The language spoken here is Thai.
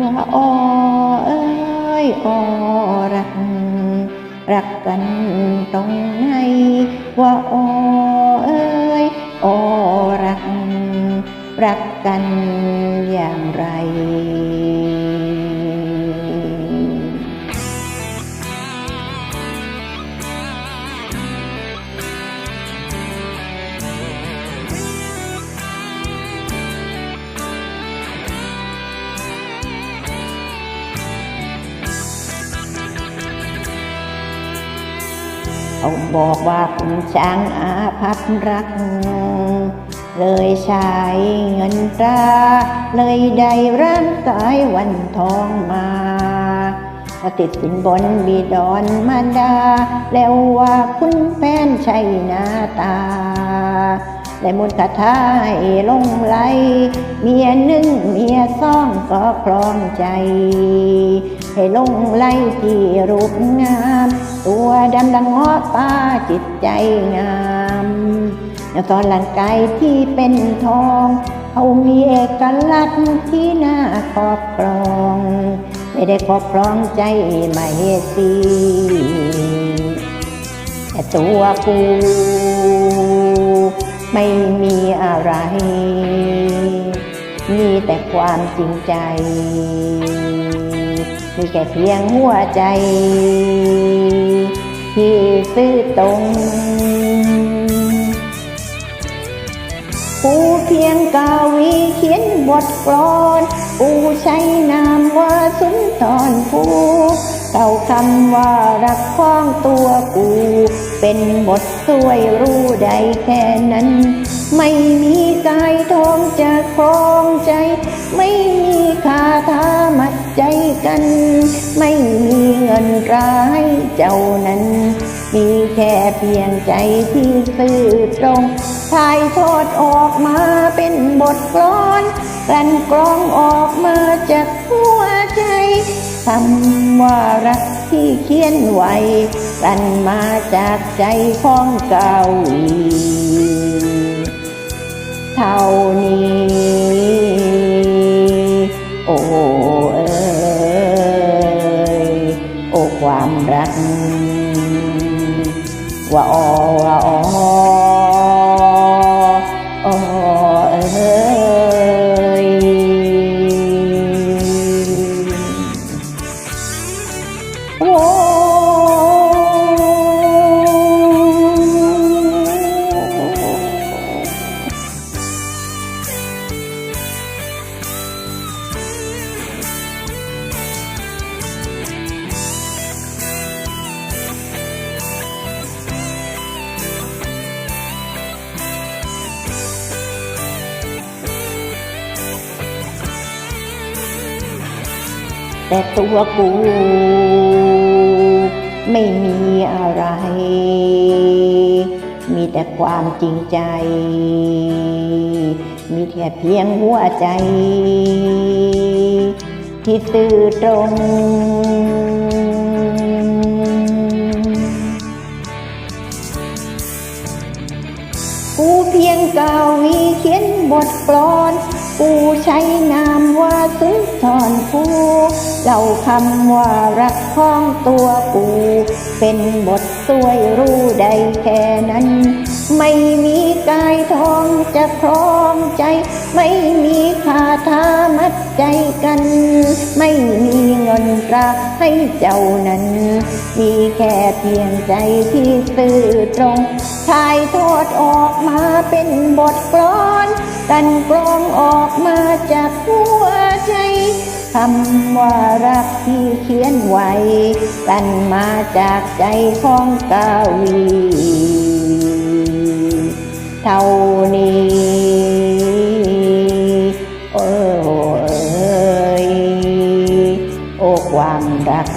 ว่าออเอ้ยออรัก รักกันตรงไหนว่าออเอ้ยออรัก รักกันอย่างไร เขาบอกว่าคุณช้างอาภัพรัก เลยใช้เงินตราเลยได้ร่างกายวันทองมาพอติดสินบนบีดอนมารดา แล้วว่าคุณแฟนใช่หน้าตาและมุนคาทาลงไหล เมียหนึ่งเมียสองก็ครองใจ ให้ลงไหลที่รูปงาม ตัวดำดังงาะป้าจิตใจงามแล้วตอนร่างกายที่เป็นทอง เขามีเอกลักษณ์ที่น่าครอบครอง ไม่ได้ครอบครองใจไม่สีแต่ตัวกูไม่มีอะไร มีแต่ความจริงใจ มีแค่เพียงหัวใจ ที่ซื่อตรงกูเพียงกาวีเขียนบทกลอนกูใช้นามว่าสุนทรภูเก่าคำว่ารักข้องตัวกู เป็นบทสวยรู้ได้แค่นั้น ไม่มีกายทองจะครองใจ ไม่มีคาถามัด ใจกัน ไม่มีเงินร้ายเจ้านั้น มีแค่เพียงใจที่ซื่อตรงถ่ายทอดออกมาเป็นบทกลอนกลั่นกรองออกมาจากหัวใจคำว่ารักที่เขียนไว้กันมาจากใจของเก่าเท่านี้ ว่าอว่ แต่ตัวกูไม่มีอะไร มีแต่ความจริงใจ มีแค่เพียงหัวใจ ที่ซื่อตรงกูเพียงกาวีเขียนบทกลอน กูใช้นามว่าสุนทรภูเล่าคำว่ารักของตัวกู เป็นบทสวยรู้ได้แค่นั้น ไม่มีกายทองจะครองใจ ไม่มีคาถามัดใจกัน ไม่มีเงินตราให้เจ้านั้น มีแค่เพียงใจที่ซื่อตรงถ่ายทอดออกมาเป็นบทกลอน กันกรองออกมาจากหัวใจคำว่ารักที่เขียนไว้ กันมาจากใจของกาวี เท่านี้ออเอ้ยโอ้ความรัก